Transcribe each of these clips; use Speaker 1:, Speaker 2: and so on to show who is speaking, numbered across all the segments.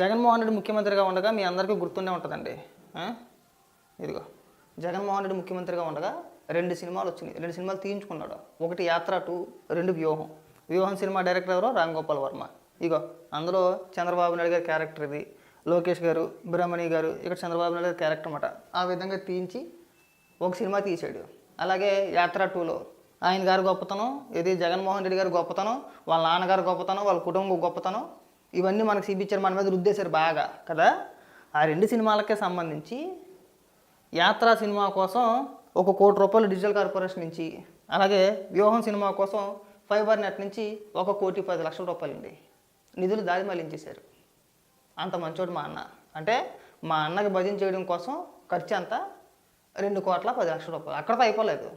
Speaker 1: జగన్మోహన్ రెడ్డి ముఖ్యమంత్రిగా ఉండగా మీ అందరికీ గుర్తుండే ఉంటుందండి. ఇదిగో జగన్మోహన్ రెడ్డి ముఖ్యమంత్రిగా ఉండగా రెండు సినిమాలు వచ్చినాయి. రెండు సినిమాలు తీయించుకున్నాడు. ఒకటి యాత్ర టూ రెండు వ్యూహం. వ్యూహం సినిమా డైరెక్టర్ ఎవరో? రామ్ గోపాల్ వర్మ. ఇగో అందులో చంద్రబాబు నాయుడు గారి క్యారెక్టర్ ఇది. లోకేష్ గారు బ్రహ్మణి గారు ఇక్కడ చంద్రబాబు నాయుడు గారి క్యారెక్టర్ అనమాట ఆ విధంగా తీయించి ఒక సినిమా తీసాడు అలాగే యాత్ర టూలో ఆయన గారి గొప్పతనం ఇది జగన్మోహన్ రెడ్డి గారి గొప్పతనం వాళ్ళ నాన్నగారు గొప్పతనం వాళ్ళ కుటుంబం గొప్పతనం ఇవన్నీ మనకు చూపించారు మన మీద రుద్దేశారు బాగా కదా? ఆ రెండు సినిమాలకే సంబంధించి యాత్ర సినిమా కోసం ఒక కోటి రూపాయలు డిజిటల్ కార్పొరేషన్ నుంచి అలాగే వ్యూహం సినిమా కోసం ఫైబర్ నెట్ నుంచి ఒక కోటి పది లక్షల రూపాయలు అండి నిధులు దారి మళ్ళించేశారు అంత మంచోడు మా అన్న. అంటే మా అన్నకి భజన చేయడం కోసం ఖర్చు అంతా రెండు కోట్ల పది లక్షల రూపాయలు. అక్కడతో అయిపోలేదు.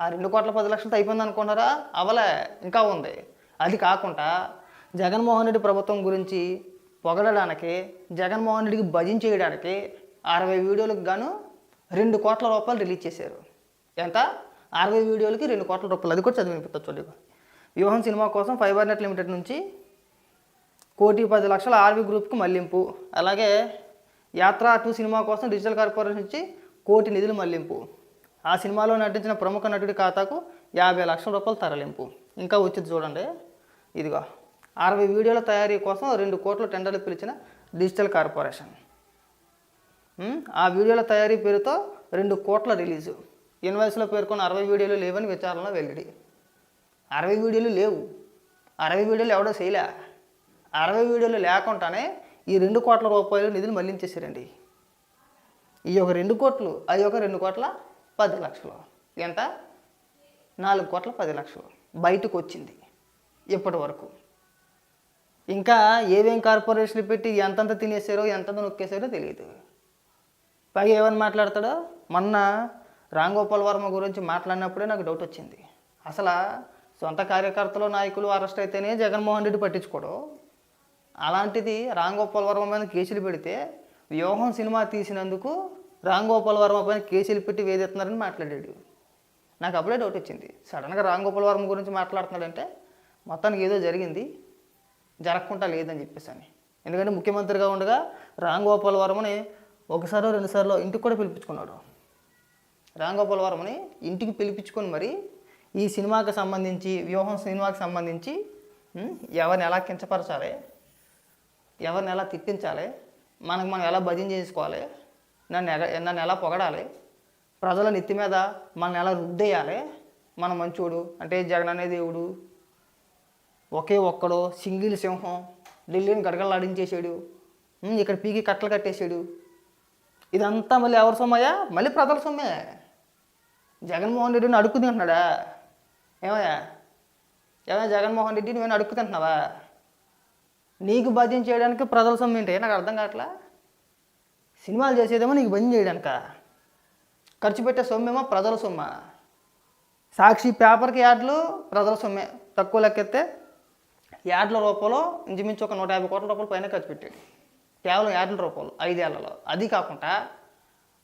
Speaker 1: ఆ రెండు కోట్ల పది లక్షలతో అయిపోయింది అనుకున్నారా అవలే ఇంకా ఉంది. అది కాకుండా జగన్మోహన్ రెడ్డి ప్రభుత్వం గురించి పొగడడానికి జగన్మోహన్ రెడ్డికి భజించేయడానికి అరవై వీడియోలకు గాను రెండు కోట్ల రూపాయలు రిలీజ్ చేశారు. ఎంత? అరవై వీడియోలకి రెండు కోట్ల రూపాయలు. అది కూడా చదివి వినిపిస్తుంది చూడండి వ్యూహం సినిమా కోసం ఫైబర్ నెట్ లిమిటెడ్ నుంచి కోటి పది లక్షల ఆర్వి గ్రూప్కి మళ్ళింపు. అలాగే యాత్ర టూ సినిమా కోసం డిజిటల్ కార్పొరేషన్ నుంచి కోటి నిధులు మళ్ళింపు. ఆ సినిమాలో నటించిన ప్రముఖ నటుడి ఖాతాకు యాభై లక్షల రూపాయలు తరలింపు. ఇంకా వచ్చింది చూడండి. ఇదిగో. అరవై వీడియోల తయారీ కోసం రెండు కోట్ల టెండర్లు పిలిచిన డిజిటల్ కార్పొరేషన్. ఆ వీడియోల తయారీ పేరుతో రెండు కోట్ల రిలీజు. ఇన్వాయిస్లో పేర్కొన్న అరవై వీడియోలు లేవని విచారణలో వెల్లడి. అరవై వీడియోలు లేవు. అరవై వీడియోలు ఎవడో చేయలే. అరవై వీడియోలు లేకుండానే ఈ రెండు కోట్ల రూపాయలు నిధులు మళ్ళించేసారండి ఈ ఒక రెండు కోట్లు అది ఒక రెండు కోట్ల పది లక్షలు. ఎంత? నాలుగు కోట్ల పది లక్షలు. బయటకు వచ్చింది ఇప్పటి వరకు. ఇంకా ఏవేం కార్పొరేషన్లు పెట్టి ఎంతంత తినేసారో ఎంతంత నొక్కేసారో తెలియదు పైగా ఏమని మాట్లాడతాడో? మొన్న రామ్ గోపాల్ వర్మ గురించి మాట్లాడినప్పుడే నాకు డౌట్ వచ్చింది. అసలు సొంత కార్యకర్తలు నాయకులు అరెస్ట్ అయితేనే జగన్మోహన్ రెడ్డి పట్టించుకోడు. అలాంటిది రాంగోపాల్ వర్మ మీద కేసులు పెడితే వ్యూహం సినిమా తీసినందుకు రాంగోపాల్ వర్మ పైన కేసులు పెట్టి వేదెత్తున్నారని మాట్లాడాడు. నాకు అప్పుడే డౌట్ వచ్చింది. సడన్గా రామ్ గోపాల్ వర్మ గురించి మాట్లాడుతున్నాడంటే మొత్తానికి ఏదో జరిగింది. జరగకుండా లేదని చెప్పేసి అని ఎందుకంటే ముఖ్యమంత్రిగా ఉండగా రామ్ గోపాల్ వర్మని ఒకసారో రెండుసార్లు ఇంటికి కూడా పిలిపించుకున్నాడు. రామ్ గోపాల్ వర్మని ఇంటికి పిలిపించుకొని మరి ఈ సినిమాకి సంబంధించి వ్యూహం సినిమాకి సంబంధించి ఎవరిని ఎలా కించపరచాలి ఎవరిని ఎలా తిట్టించాలి మనకు మనం ఎలా భజన చేసుకోవాలి నన్ను ఎగ నన్ను ఎలా పొగడాలి ప్రజల నెత్తి మీద మనల్ని ఎలా రుద్దేయాలి మన మంచోడు అంటే జగన్ అనే దేవుడు ఒకే ఒక్కడు సింగిల్ సింహం ఢిల్లీని గడగడలాడించేసాడు ఇక్కడ పీకి కట్టలు కట్టేశాడు ఇదంతా మళ్ళీ ఎవరి సొమ్మయ్యా మళ్ళీ ప్రజల సొమ్మే. జగన్మోహన్ రెడ్డిని అడుక్కు తింటున్నాడా? ఏమయ్యా? ఏమయ్యా జగన్మోహన్ రెడ్డి నువ్వేనా అడుక్కు తింటున్నావా? నీకు భజన చేయడానికి ప్రజల సొమ్ము ఏంటి? నాకు అర్థం కావట్లా? సినిమాలు చేసేదేమో నీకు భజన చేయడానిక? ఖర్చు పెట్టే సొమ్మేమో ప్రజల సొమ్మ? సాక్షి పేపర్కి యాడ్లు ప్రజల సొమ్మే. తక్కువ లెక్కెత్తే యాడ్ల రూపంలో ఇంచుమించు ఒక నూట యాభై కోట్ల రూపాయలు పైన ఖర్చు పెట్టాడు. కేవలం యాడ్ల రూపాయలు ఐదేళ్ళలో. అది కాకుండా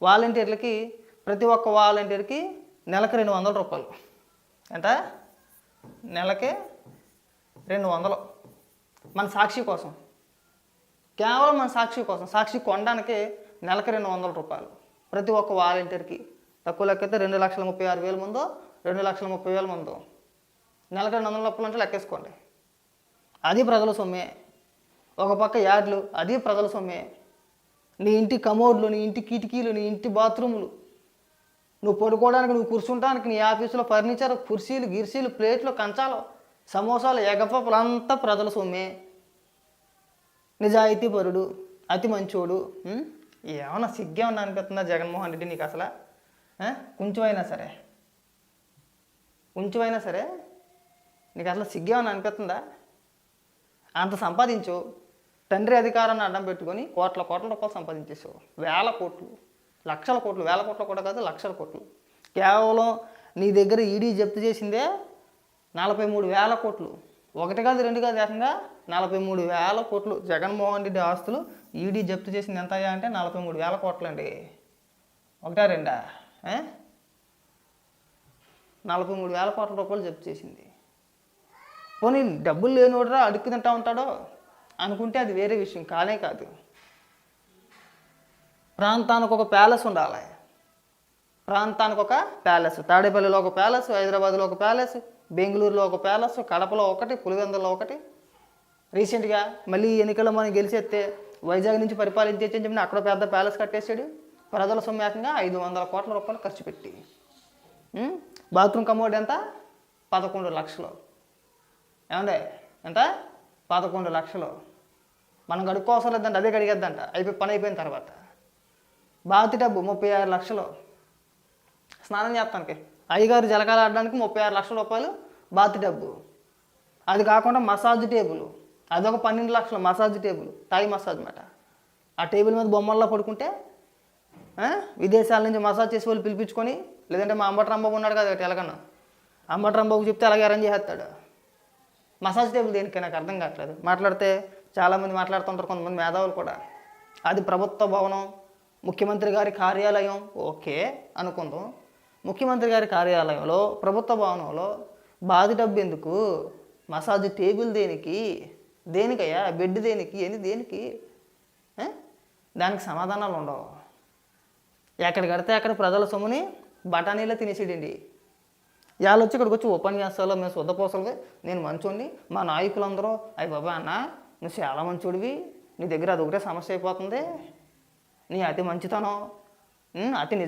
Speaker 1: వాలంటీర్లకి ప్రతి ఒక్క వాలంటీర్కి నెలకి రెండు వందల రూపాయలు. ఎంత? నెలకి రెండు వందలు. మన సాక్షి కోసం. కేవలం మన సాక్షి కోసం. సాక్షి కొనడానికి నెలకి రెండు వందల రూపాయలు. ప్రతి ఒక్క వాలంటీర్కి. తక్కువ లెక్కైతే రెండు లక్షల ముప్పై ఆరు వేల ముందు రెండు లక్షల ముప్పై వేల ముందు. నెలకు రెండు వందల రూపాయలు అంటే లెక్కేసుకోండి. అది ప్రజల సొమ్మే. ఒక పక్క యార్డ్లు అది ప్రజల సొమ్మే. నీ ఇంటి కమోడ్లు నీ ఇంటి కిటికీలు నీ ఇంటి బాత్రూములు. నువ్వు పడుకోవడానికి నువ్వు కూర్చుంటానికి నీ ఆఫీసులో ఫర్నిచర్ కుర్చీలు గిర్సీలు ప్లేట్లు కంచాలు సమోసాలు ఎగపప్పులు అంతా ప్రజల సొమ్మే. నిజాయితీ పరుడు అతి మంచోడు. ఏమైనా ఏమన్నా సిగ్గేమన్నా అనిపిస్తుందా జగన్మోహన్ రెడ్డి నీకు అసలు? కొంచెమైనా సరే. కొంచెమైనా సరే. నీకు అసలు సిగ్గేమన్నా అనిపిస్తుందా? అంత సంపాదించు. తండ్రి అధికారాన్ని అడ్డం పెట్టుకొని కోట్ల కోట్ల రూపాయలు సంపాదించేసావు వేల కోట్లు లక్షల కోట్లు వేల కోట్లు కూడా కాదు లక్షల కోట్లు. కేవలం నీ దగ్గర ఈడీ జప్తు చేసిందే నలభై మూడు వేల కోట్లు. ఒకటి కాదు రెండు కాదు ఏకంగా నలభై మూడు వేల కోట్లు. జగన్మోహన్ రెడ్డి ఆస్తులు ఈడీ జప్తు చేసింది ఎంత అయ్యా అంటే నలభై మూడు వేల కోట్లు అండి ఒకటా రెండా? నలభై మూడు వేల కోట్ల రూపాయలు జప్తు చేసింది. పోనీ డబ్బులు లేనివాడురా అడుక్కు తింటా ఉంటాడో? అనుకుంటే అది వేరే విషయం కానే కాదు. ప్రాంతానికి ఒక ప్యాలెస్ ఉండాలి. ప్రాంతానికి ఒక ప్యాలెస్. తాడేపల్లిలో ఒక ప్యాలెస్ హైదరాబాద్లో ఒక ప్యాలెస్ బెంగళూరులో ఒక ప్యాలెస్ కడపలో ఒకటి పులివెందులో ఒకటి. రీసెంట్గా మళ్ళీ ఎన్నికల్లో మనం గెలిచేస్తే వైజాగ్ నుంచి పరిపాలించేసి చెప్పి అక్కడ పెద్ద ప్యాలెస్ కట్టేసాడు ప్రజల సొమ్ము ఐదు వందల కోట్ల రూపాయలు ఖర్చు పెట్టి. బాత్రూమ్ కమోడ్ ఎంత? పదకొండు లక్షలు. ఏమండే ఎంత? పదకొండు లక్షలు. మనం కడుక్కోవసం లేదంటే అదే కడిగేద్దంట. అయిపోయి పని అయిపోయిన తర్వాత. బాతి డబ్బు ముప్పై ఆరు లక్షలు. స్నానం చేస్తానికి. అయ్యగారు జలకాలు ఆడడానికి ముప్పై ఆరు లక్షల రూపాయలు బాతి డబ్బు. అది కాకుండా మసాజ్ టేబుల్. అదొక పన్నెండు లక్షలు మసాజ్ టేబుల్. తాయి మసాజ్ మాట. ఆ టేబుల్ మీద బొమ్మల్లో పడుకుంటే విదేశాల నుంచి మసాజ్ చేసే వాళ్ళు పిలిపించుకొని లేదంటే మా అంబటరాంబాబు ఉన్నాడు కదా ఒకటి ఎలాగన్నా చెప్తే అలాగే అరేంజ్ చేస్తాడు మసాజ్ టేబుల్ దేనికి నాకు అర్థం కావట్లేదు. మాట్లాడితే చాలామంది మాట్లాడుతుంటారు కొంతమంది మేధావులు కూడా. అది ప్రభుత్వ భవనం ముఖ్యమంత్రి గారి కార్యాలయం ఓకే అనుకుందాం. ముఖ్యమంత్రి గారి కార్యాలయంలో ప్రభుత్వ భవనంలో బాధ డబ్బు ఎందుకు? మసాజ్ టేబుల్ దేనికి? దేనికయ్యా? బెడ్ దేనికి? ఏంది దేనికి? దానికి సమాధానాలు ఉండవు. ఎక్కడ కడితే అక్కడ ప్రజల సొమ్ముని బఠానీలో తినేసేడండి ఇవాళ వచ్చి ఇక్కడికి వచ్చి ఉపన్యాసాలు మేము శుద్ధపోసలవి నేను మంచోడిని మా నాయకులందరూ అయ్యి బాబా అన్న నువ్వు చాలా మంచోడివి. నీ దగ్గర అది ఒకటే సమస్య అయిపోతుంది. నీ అతి మంచితనం అతి